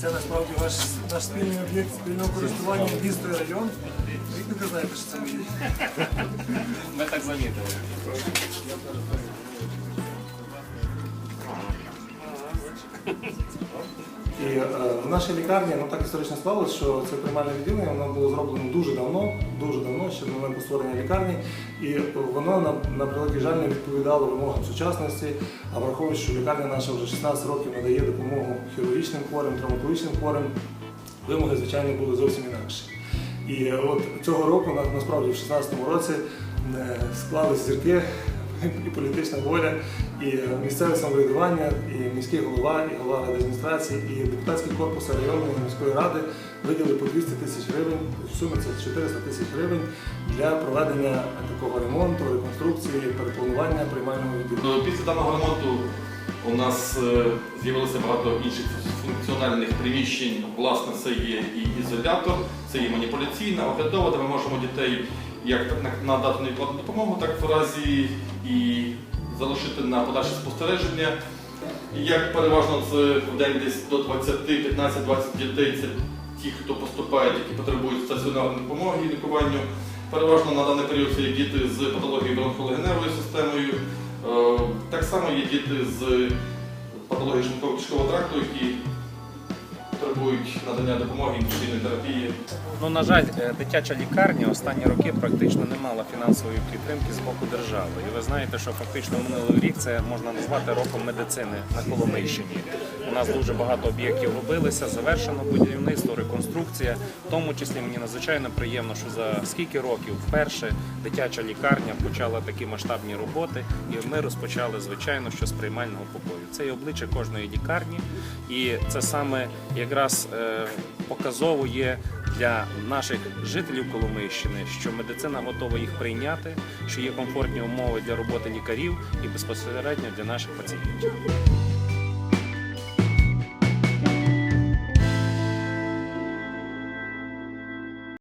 Це насправді ваш наш спільний об'єкт спільного користування місто і район. Ви ви знаєте, що це є? Ми так замітили. І е, в нашій лікарні ну, так історично склалося, що це приймальне відділення воно було зроблено дуже давно, дуже давно, ще до моменту створення лікарні, і воно на, на превеликий жаль не відповідало вимогам сучасності, а враховуючи, що лікарня наша вже 16 років надає допомогу хірургічним хворим, травматологічним хворим, вимоги, звичайно, були зовсім інакші. І от цього року, насправді, в 16-му році е, склались зірки і політична воля, і місцеве самоврядування, і міський голова, і голова адміністрації, і депутатський корпус районної міської ради виділили по 200 тисяч гривень, в сумі це 400 тисяч гривень для проведення такого ремонту, реконструкції, перепланування приймального відділу. Е, Після даного ремонту у нас е, з'явилося багато інших функціональних приміщень. Власне, це є і ізолятор, це є маніпуляційна, оглядова, де ми можемо дітей як на- надати невідкладну допомогу, так в разі і залишити на подальше спостереження. Як переважно це в день десь до 20, 15, 20 дітей, це ті, хто поступають, які потребують стаціонарної допомоги і лікуванню. Переважно на даний період це є діти з патологією бронхолегеневою системою. Так само є діти з патологією шлунково-кишкового тракту, які потребують надання допомоги інфекційної терапії. Ну, на жаль, е, дитяча лікарня останні роки практично не мала фінансової підтримки з боку держави. І ви знаєте, що фактично минулий рік це можна назвати роком медицини на Коломийщині. У нас дуже багато об'єктів робилися, завершено будівництво, реконструкція. В тому числі мені надзвичайно приємно, що за скільки років вперше дитяча лікарня почала такі масштабні роботи, і ми розпочали, звичайно, що з приймального покою. Це є обличчя кожної лікарні, і це саме якраз е, показово є для наших жителів Коломийщини, що медицина готова їх прийняти, що є комфортні умови для роботи лікарів і безпосередньо для наших пацієнтів.